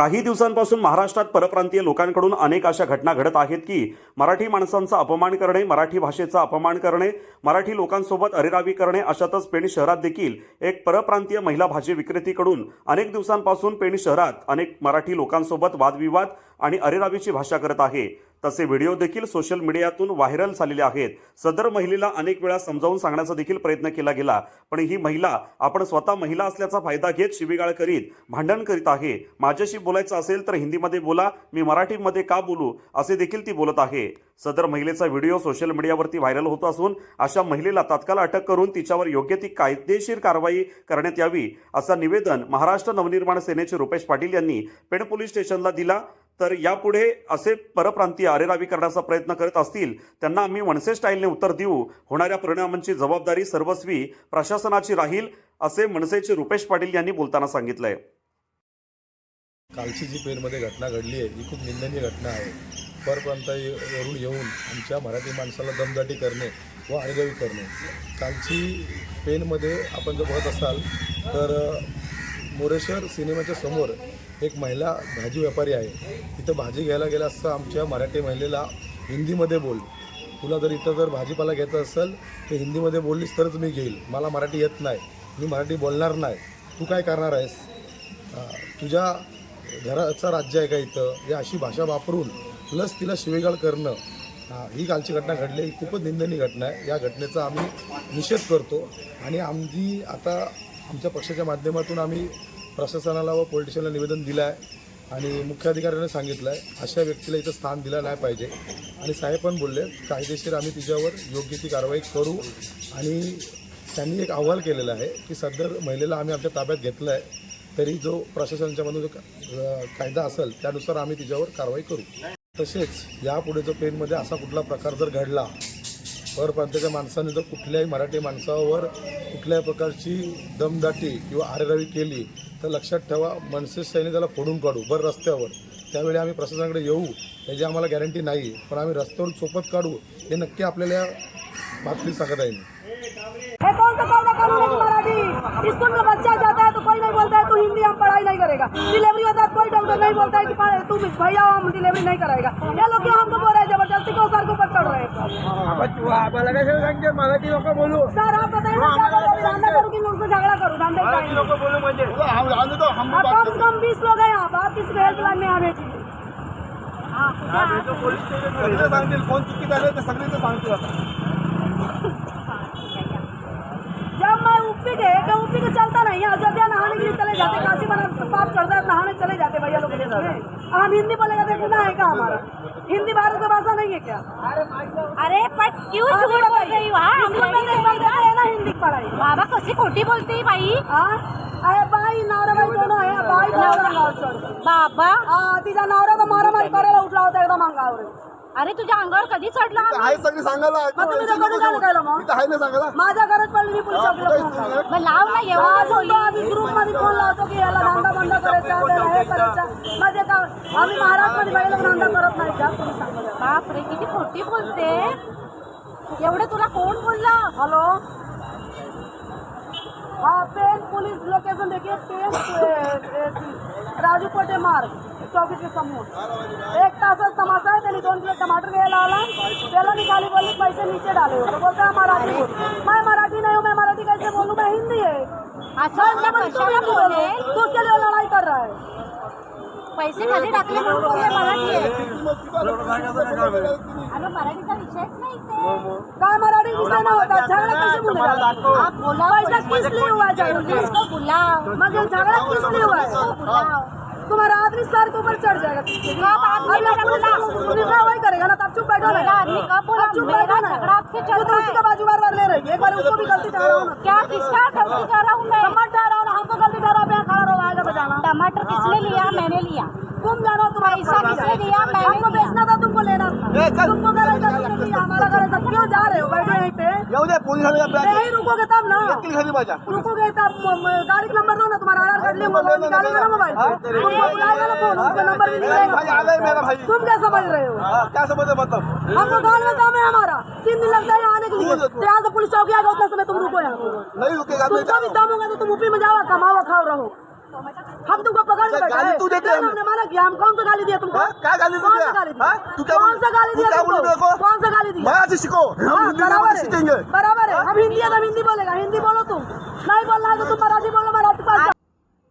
काही दिवसांपासून महाराष्ट्रात परप्रांतीय लोकांकडून अनेक अशा घटना घडत आहेत की मराठी माणसांचा अपमान करणे मराठी भाषेचा अपमान करणे मराठी लोकांसोबत अरेरावी करणे अशातच पेण शहरात देखील एक परप्रांतीय महिला भाजी विक्रेतीकडून अनेक दिवसांपासून पेण शहरात अनेक मराठी लोकांसोबत वादविवाद आणि अरेरावीची भाषा करत आहे. तसे व्हिडिओ देखील सोशल मीडियातून व्हायरल झालेले आहेत. सदर महिलेला अनेक वेळा समजावून सांगण्याचा देखील प्रयत्न केला गेला. पण ही महिला आपण स्वतः महिला असल्याचा फायदा घेत शिवीगाळ करीत भांडण करीत आहे. माझ्याशी बोलायचं असेल तर हिंदीमध्ये बोला मी मराठीमध्ये का बोलू असे देखील ती बोलत आहे. सदर महिलेचा व्हिडिओ सोशल मीडियावरती व्हायरल होत असून अशा महिलेला तात्काळ अटक करून तिच्यावर योग्य ती कायदेशीर कारवाई करण्यात यावी असं निवेदन महाराष्ट्र नवनिर्माण सेनेचे रुपेश पाटील यांनी पेण पोलीस स्टेशनला दिला. तर यापुढे असे परप्रांतीय आरेरावी करण्याचा प्रयत्न करत असतील त्यांना आम्ही वणसे स्टाईलने उत्तर देऊ. होणाऱ्या परिणामांची जबाबदारी सर्वस्वी प्रशासनाची राहील असे मनसेचे रुपेश पाटील यांनी बोलताना सांगितलंय. कालची जी पेनमध्ये घटना घडली आहे ही खूप निंदनीय घटना आहे. परप्रांतावरून येऊन आमच्या मराठी माणसाला दमदाटी करणे व आडगावी करणे. कालची पेनमध्ये आपण जर बघत असाल तर मोरेश्वर सिनेमाच्या समोर एक महिला भाजी व्यापारी आहे. तिथं भाजी घ्यायला गेला असता आमच्या मराठी महिलेला हिंदीमध्ये बोल. तुला जर इथं जर भाजीपाला घ्यायचा असेल तर हिंदीमध्ये बोललीस तरच मी घेईल. मला मराठी येत नाही. मी मराठी बोलणार नाही. तू काय करणार आहेस? तुझ्या घराचं राज्य आहे का इथं? या अशी भाषा वापरून प्लस तिला शिवेगाळ करणं. ही कालची घटना घडली. ही खूपच निंदनीय घटना आहे. या घटनेचा आम्ही निषेध करतो. आणि आमची आता आमच्या पक्षाच्या माध्यमातून आम्ही प्रशासनाला व पोलिटिशियनला निवेदन दिलं आहे आणि मुख्याधिकाऱ्याने सांगितलं आहे अशा व्यक्तीला इथं स्थान दिलं नाही पाहिजे. आणि साहेब पण बोलले कायदेशीर आम्ही तिच्यावर योग्य ती कारवाई करू. आणि त्यांनी एक अहवाल केलेला आहे की सदर महिलेला आम्ही आमच्या ताब्यात घेतलं आहे तरी जो प्रशासनाच्यामधून जो कायदा असेल त्यानुसार आम्ही तिच्यावर कारवाई करू. तसेच यापुढे जो पेनमध्ये असा कुठला प्रकार जर घडला परप्रांताच्या माणसाने जर कुठल्याही मराठी माणसावर कुठल्याही प्रकारची दमदाटी किंवा आरेरावी केली तर लक्षात ठेवा मनसे सैनिक त्याला फोडून काढू बरं रस्त्यावर. त्यावेळी आम्ही प्रशासनाकडे येऊ याची आम्हाला गॅरंटी नाही पण आम्ही रस्त्यावर चोपत काढू हे नक्की आपल्याला या बातमी सांगत आहे कौन सा कायदा कानून है। कि मराठी स्कूल में बच्चा जाता है तो कोई नहीं बोलता है तू हिंदी हम पढ़ाई नहीं करेगा। डिलीवरी होता है तो कोई डॉक्टर नहीं बोलता है कि तू भैया हम डिलीवरी नहीं कराएगा। ये लोग क्यों हमको बोल रहे हैं ज़बरदस्ती? को सर के ऊपर चढ़ रहे हैं? लोक बोलू। सर आप बताइए कि लोग से झगड़ा करूँ कम से कम बीस लोग हैं यहाँ आप किसी को हेल्पलाइन में यहाँ भेजिए। सगळे सांगतील कोण चुकी झाले ते सगळे ते सांगतील आता जाते काशी बना पाप चढ़ता है नहाने चले जाते भैया लोग। के देश में हम हिंदी बोलेगा तो गुनाह है क्या हमारा? हिंदी भारत की भाषा नहीं है क्या? अरे पण क्यों हाँ, झूठ बोल रही हो? हाँ? ना हिंदी पढ़ाई। बाबा कशी खोटी बोलते बाई हाँ अरे बाई नवरा बाई दोनों है बाई नवरा बाबा। तिचा नवरा तर मारामारी करायला उठला होता एकदम अंगावर। अरे तुझ्या अंगावर कधी चढला आहे सगळी सांगायला मग तुम्ही तर कधी काय केलं मग? इथं आहे ना सांगायला? माझ्या घरात पडली मी पोलीस फोन लावला. मग लाव ना एवढं अजून तो आम्ही ग्रुपमध्ये फोन लावतो की याला धंदा बंद करायचा त्याला हे करायचं. का आम्ही महाराष्ट्रामध्ये बाईला धंदा करत नाही. का तुम्ही सांगा. जरा. बापरे किती खोटी बोलते. एवढं तुला कोण बोललं? हेलो? हाँ पेन पुलिस लोकेशन देखिए पेन राजू कोटे मार्ग चौकी के समोर एक तासच तमाशा है त्यांनी दोन किलो टमाटर आला त्याला मी खाली बोलली पैसे नीचे डाले हो तो बोलता है मराठी बोल मैं मराठी नहीं हूँ मैं मराठी कैसे बोलूँ मैं हिंदी है बोली, बोलो बोलेल तू उसके लिए लड़ाई कर रहा है पैसे खाली टाकले म्हणून बोलले मराठी आहे अगं मराठीचा विषयच नाही ते काय मराठी विषय ना होता झगड़ा कैसे बोलेगा आप बोला पैसा किस लिए हुआ है झगड़ा इसको बुलाओ मगर झगड़ा किस लिए हुआ है बुलाओ तुम्हारा आदमी सर के ऊपर चढ़ जाएगा। पुलिस? निर्णय वही करेगा ना तब चुप बैठो ना चुप बैठो ना तो रहा उसी है। का बाजू बार बार ले रही है। एक बार उसको भी गलती ठहराओ ना। क्या किसका गलती रहा हूँ मैं मत ठहराओ ना हमको गलती ठहराओ पे खड़ा रहो आएगा बजाना टमाटर किसने लिया? मैंने लिया। तुम जानो तुम्हारा पैसा किसने दिया? मैंने हमको। बेचना था तुमको लेना था। तुमको गलत तुमने दिया हमारा गलत क्यों जा रहे हो? बैठो यहीं पे। येऊ दे पोलिसांना बॅग यहीं रुकोगे तब ना। रुकोगे तब गाड़ी का नंबर दो ना हाँ? हाँ? तुम हाँ, क्या समझ रहे हो? क्या समझ मतलब? हमको तो गाल में काम है हमारा। तीन दिन लगता है आने के लिए। यहाँ से पुलिस चौकी आएगा उतना समय तुम रुको यहाँ। नहीं रुकेगा तुमको भी दम होगा तो तुम यूपी में जाओ कमाओ खाओ रहो। हम तुमको पकड़ अच्छा, के बैठा तू देते हैं। हमने माना किया हम कौन सा गाली दिया तुमको? क्या गाली दिया? कौन सा गाली दिया? तू क्या कौन सा गाली कौन सा गाली दिया? मैं आज सीखो। हम हिंदी में सीखेंगे। बराबर है। हम हिंदी हम हिंदी बोलेगा हिंदी बोलो तुम। नहीं बोलना है तो तुम मराठी बोलो मराठी पास